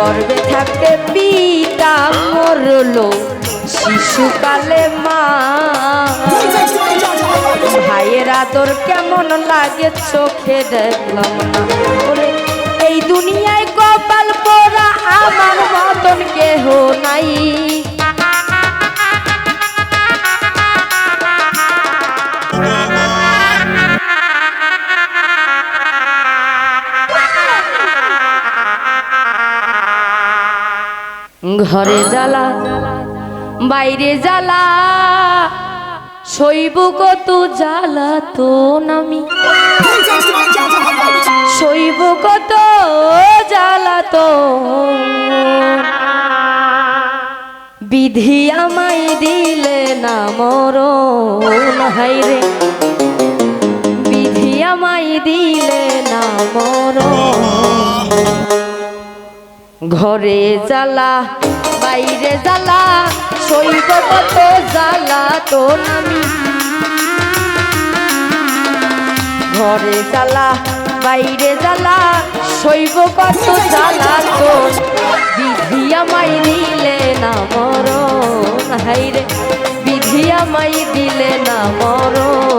গর্বে থাকতে পিতা, মরলো শিশুকালে মা। ভাইয়ের আদর কেমন লাগে চোখে দেখলাম না। এই দুনিয়ায় কপাল পোড়া আমার মতন কেহ নাই। ঘরে জ্বালা, বাইরে জ্বালা, শৈব কত জ্বালা তো নামি। শৈব কত জ্বালা তো বিধি আমায় দিলে না মরণ হাইরে বিধি আমায় দিলে না মরণ ঘরে জ্বালা, বাইরে জ্বালা শৈব কত জ্বালা তো নামি। ঘরে জ্বালা, বাইরে জ্বালা শৈব কত জ্বালা তো বিধি আমায় দিলে না মরণ হাইরে বিধি আমায় দিলে না মরণ।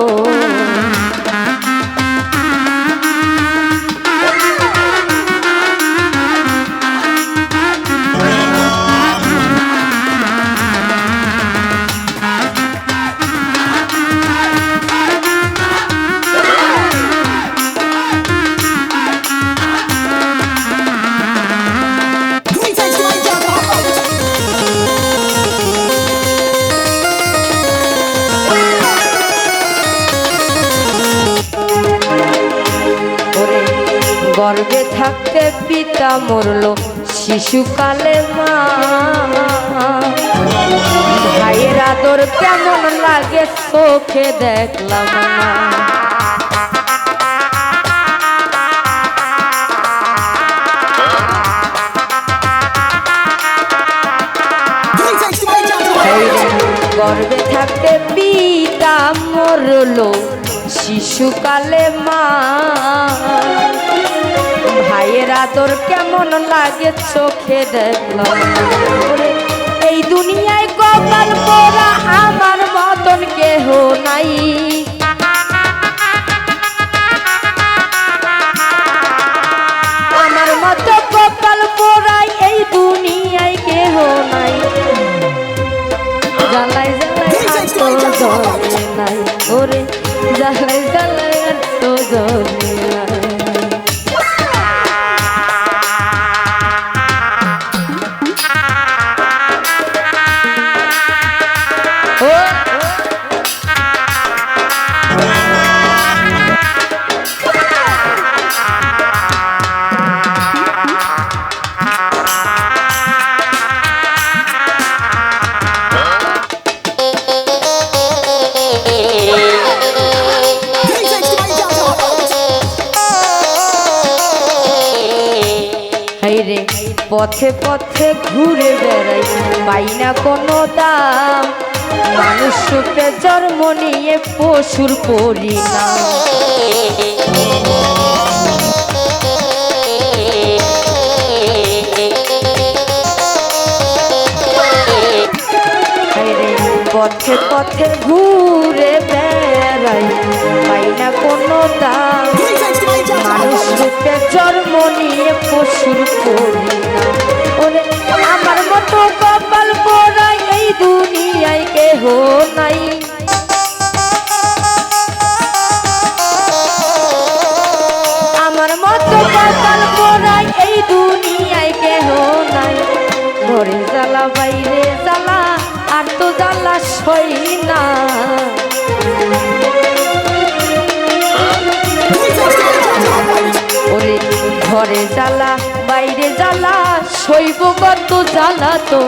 থাকতে পিতা মরলো, শিশুকালে মা। ভাইয়ের আদর কেমন লাগে চোখে দেখলাম গর্বে থাকতে পিতা মরলো, শিশুকালে মা। আদর কেমন লাগে চোখে দেখলাম এই দুনিয়ায় কপাল পোড়া আমার মতন কেহ নাই। আমার মতো কপাল পোড়াই এই দুনিয়ায় কেহ নাই। জ্বালাই জ্বালাই নাই। ওরে জ্বালাই জ্বালাই তো জলে পথে পথে ঘুরে বেড়াই, পাই না কোনো দাম। মানুষ রূপে জন্ম নিয়ে পশুর পরিণাম। পথে পথে ঘুরে বেড়াই, পাই না কোনো দাম। মানুষ রূপে জন্ম নিয়ে পশুর ওরে ঘরে জ্বালা, বাইরে জ্বালা শৈব কত জ্বালা তো।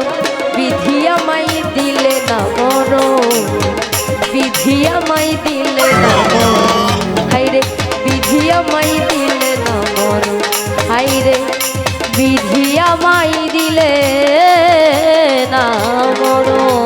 বিধি আমাই দিলে না মর বিধি আমাই দিলে না হাইরে বিধি আমাই দিলে না মর হাইরে বিধি আমাই দিলে না বড়